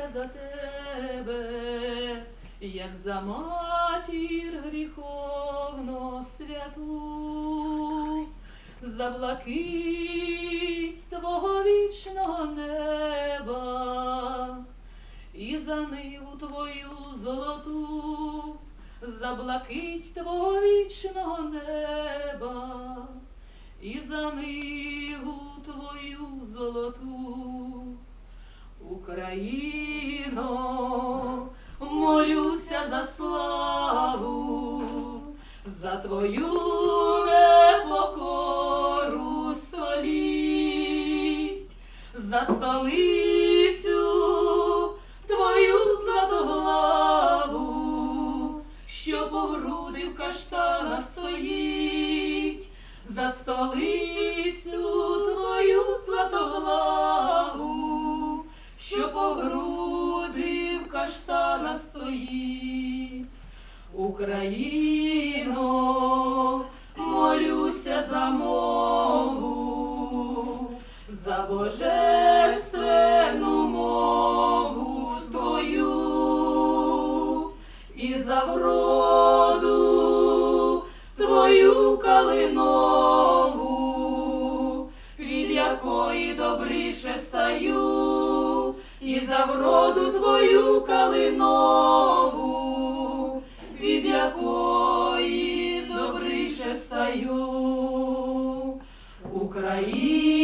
молюся за тебе, як за матір гріховно святу, за блакить твого вічного неба і за ниву твою золоту, за блакить твого вічного неба, і за ниву твою золоту. Україно, молюся за славу, за твою непокору століть, за столицю твою златоглаву, що по груди в каштанах стоїть, за столицю каштанах стоїть. Україно, молюся за мову, за божественну мову твою і за вроду вроду твою калинову, від якої добріше стаю. Україно,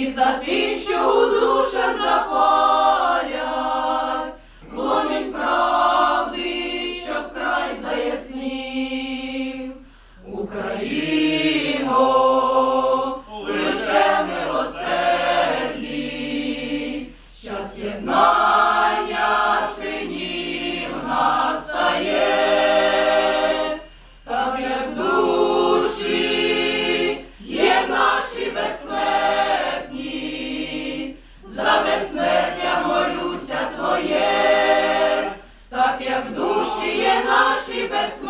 і за тих, що у душах запалять, молюся